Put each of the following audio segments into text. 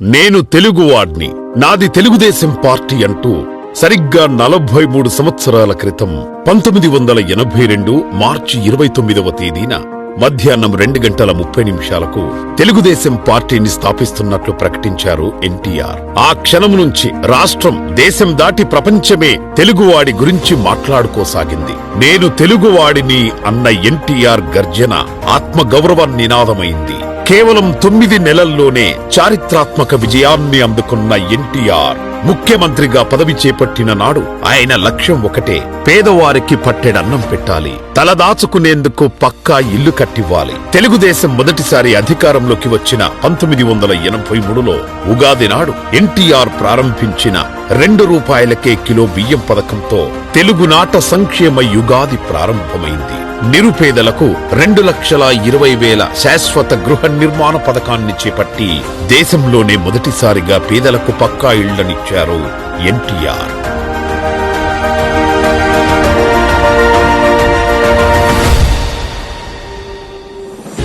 నేను తెలుగువాడ్ని నాది తెలుగుదేశం పార్టీ అంటూ సరిగ్గా నలభై మూడు సంవత్సరాల క్రితం పంతొమ్మిది వందల ఎనభై రెండు మార్చి ఇరవై తొమ్మిదవ తేదీన మధ్యాహ్నం రెండు గంటల ముప్పై నిమిషాలకు తెలుగుదేశం పార్టీని స్థాపిస్తున్నట్లు ప్రకటించారు ఎన్టీఆర్. ఆ క్షణం నుంచి రాష్ట్రం దేశం దాటి ప్రపంచమే తెలుగువాడి గురించి మాట్లాడుకోసాగింది. నేను తెలుగువాడిని అన్న ఎన్టీఆర్ గర్జన ఆత్మగౌరవ నినాదమైంది. కేవలం తొమ్మిది నెలల్లోనే చారిత్రాత్మక విజయాన్ని అందుకున్న ఎన్టీఆర్ ముఖ్యమంత్రిగా పదవి చేపట్టిన నాడు ఆయన లక్ష్యం ఒకటే పేదవారికి పట్టెడన్నం పెట్టాలి. తలదాచుకునేందుకు పక్కా ఇల్లు కట్టివ్వాలి. తెలుగుదేశం మొదటిసారి అధికారంలోకి వచ్చిన పంతొమ్మిది వందల ఎనభై మూడులో ఉగాది నాడు ఎన్టీఆర్ ప్రారంభించిన రెండు రూపాయలకే కిలో బియ్యం పథకంతో తెలుగునాట సంక్షేమ యుగాది ప్రారంభమైంది. నిరుపేదలకు రెండు లక్షల ఇరవై వేల శాశ్వత గృహ నిర్మాణ పథకాన్ని చేపట్టి దేశంలోనే మొదటిసారిగా పేదలకు పక్కా ఇళ్ళనిచ్చారు ఎన్టీఆర్.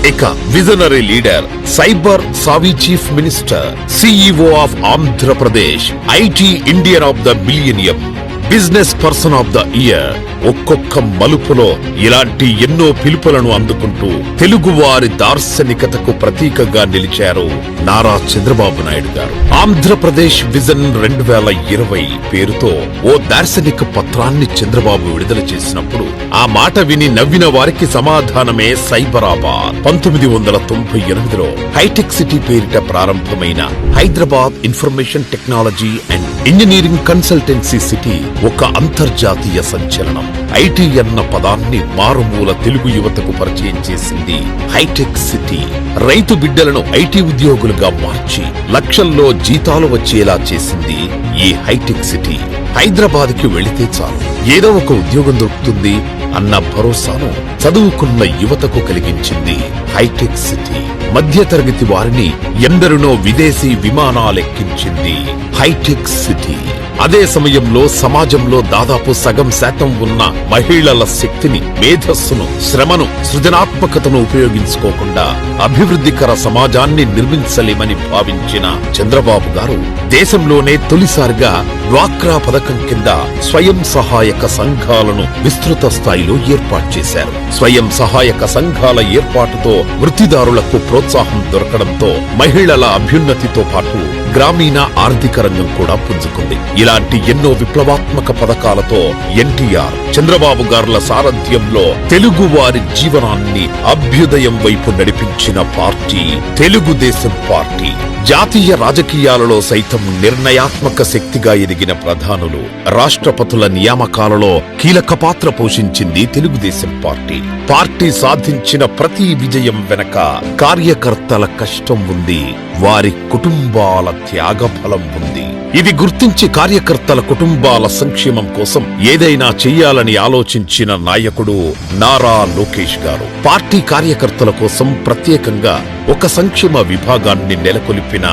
ఇక visionary leader cyber savvy chief minister CEO of Andhra Pradesh IT Indian of the millennium business person of the year. ఒక్కొక్క మలుపులో ఇలాంటి ఎన్నో పిలుపులను అందుకుంటూ తెలుగువారి దార్శనికతకు ప్రతీకగా నిలిచారు నారా చంద్రబాబు నాయుడు గారు. ఆంధ్రప్రదేశ్ విజన్ రెండు వేల ఇరవై పేరుతో ఓ దార్శనిక పత్రాన్ని చంద్రబాబు విడుదల చేసినప్పుడు ఆ మాట విని నవ్విన వారికి సమాధానమే సైబరాబాద్. పంతొమ్మిది వందల తొంభై ఎనిమిదిలో హైటెక్ సిటీ పేరిట ప్రారంభమైన Hyderabad information technology and engineering consultancy city ఒక అంతర్జాతీయ సంచలనం. ఐటీ అన్న పదాన్ని మారుమూల తెలుగు యువతకు పరిచయం చేసింది హైటెక్ సిటీ. రైతు బిడ్డలను ఐటీ ఉద్యోగులుగా మార్చి లక్షల్లో జీతాలు వచ్చేలా చేసింది ఈ హైటెక్ సిటీ. హైదరాబాద్కి వెళితే చాలు. ఏదో ఒక ఉద్యోగం దొరుకుతుంది అన్న భరోసాను చదువుకున్న యువతకు కలిగించింది హైటెక్ సిటీ. మధ్యతరగతి వారిని ఎందరినో విదేశీ విమానాలెక్కించింది హైటెక్ సిటీ. అదే సమయంలో సమాజంలో దాదాపు సగం శాతం ఉన్న మహిళల శక్తిని మేధస్సును శ్రమను సృజనాత్మకతను ఉపయోగించుకోకుండా అభివృద్ధికర సమాజాన్ని నిర్మించలేమని భావించిన చంద్రబాబు గారు దేశంలోనే తొలిసారిగా డ్వాక్రా పథకం కింద స్వయం సహాయక సంఘాలను విస్తృత స్థాయిలో ఏర్పాటు చేశారు. స్వయం సహాయక సంఘాల ఏర్పాటుతో వృత్తిదారులకు ప్రోత్సాహం దొరకడంతో మహిళల అభ్యున్నతితో పాటు గ్రామీణ ఆర్థిక రంగం కూడా పుంజుకుంది. ఇలాంటి ఎన్నో విప్లవాత్మక పథకాలతో ఎన్టీఆర్ చంద్రబాబు గారుల సారథ్యంలో తెలుగు వారి జీవనాన్ని అభ్యుదయం వైపు నడిపించిన పార్టీ తెలుగుదేశం పార్టీ. జాతీయ రాజకీయాలలో సైతం నిర్ణయాత్మక శక్తిగా ఎదిగిన ప్రధానులు రాష్ట్రపతుల నియామకాలలో కీలక పాత్ర పోషించింది తెలుగుదేశం పార్టీ. పార్టీ సాధించిన ప్రతి విజయం వెనక కార్యకర్తల కష్టం ఉంది. వారి కుటుంబాల త్యాగఫలం ఉంది. ఇది గుర్తించి కార్యకర్తల కుటుంబాల సంక్షేమం కోసం ఏదైనా చెయ్యాలని ఆలోచించిన నాయకుడు నారా లోకేష్ గారు. పార్టీ కార్యకర్తల కోసం ప్రత్యేకంగా ఒక సంక్షేమ విభాగాన్ని నెలకొల్పిన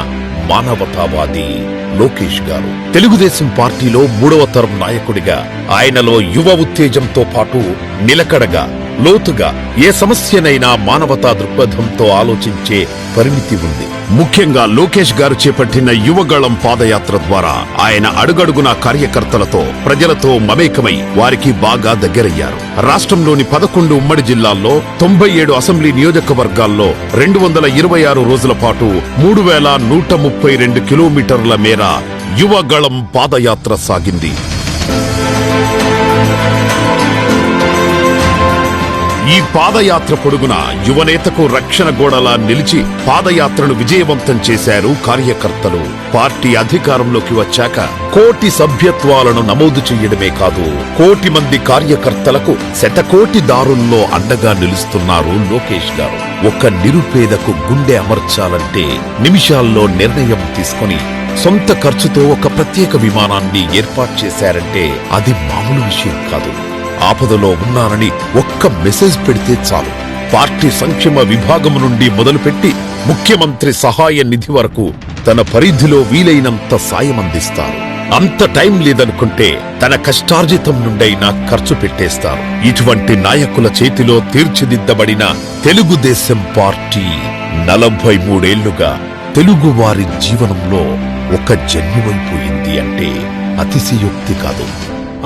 మానవతావాది లోకేష్ గారు. తెలుగుదేశం పార్టీలో మూడవ తరం నాయకుడిగా ఆయనలో యువ ఉత్తేజంతో పాటు నిలకడగా లోతుగా ఏ సమస్యనైనా మానవతా దృక్పథంతో ఆలోచించే పరిమితి ఉంది. ముఖ్యంగా లోకేష్ గారు చేపట్టిన యువగళం పాదయాత్ర ద్వారా ఆయన అడుగడుగున కార్యకర్తలతో ప్రజలతో మమేకమై వారికి బాగా దగ్గరయ్యారు. రాష్ట్రంలోని పదకొండు ఉమ్మడి జిల్లాల్లో తొంభై ఏడు అసెంబ్లీ నియోజకవర్గాల్లో రెండు వందల ఇరవై ఆరు రోజుల పాటు మూడు వేల నూట ముప్పై రెండు కిలోమీటర్ల మేర యువగళం పాదయాత్ర సాగింది. ఈ పాదయాత్ర పొడుగున యువనేతకు రక్షణ గోడలా నిలిచి పాదయాత్రను విజయవంతం చేశారు కార్యకర్తలు. పార్టీ అధికారంలోకి వచ్చాక కోటి సభ్యత్వాలను నమోదు చేయడమే కాదు కోటి మంది కార్యకర్తలకు శతకోటి దారుల్లో అండగా నిలుస్తున్నారు లోకేష్ గారు. ఒక నిరుపేదకు గుండె అమర్చాలంటే నిమిషాల్లో నిర్ణయం తీసుకొని సొంత ఖర్చుతో ఒక ప్రత్యేక విమానాన్ని ఏర్పాటు చేశారంటే అది మామూలు విషయం కాదు. ఆపదలో ఉన్నానని ఒక్క మెసేజ్ పెడితే చాలు. పార్టీ సంక్షేమ విభాగం నుండి మొదలుపెట్టి ముఖ్యమంత్రి సహాయ నిధి వరకు తన పరిధిలో వీలైనంత సాయం అందిస్తారు. అంత టైం లేదనుకుంటే తన కష్టార్జితం నుండైనా ఖర్చు పెట్టేస్తారు. ఇటువంటి నాయకుల చేతిలో తీర్చిదిద్దబడిన తెలుగుదేశం పార్టీ నలభై మూడేళ్ళుగా తెలుగువారి జీవనంలో ఒక జన్యువైపోయింది అంటే అతిశయోక్తి కాదు.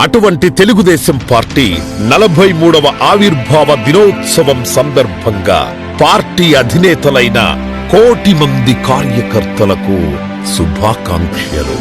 అటువంటి తెలుగుదేశం పార్టీ నలభై మూడవ ఆవిర్భావ దినోత్సవం సందర్భంగా పార్టీ అధినేతలైన కోటి మంది కార్యకర్తలకు శుభాకాంక్షలు.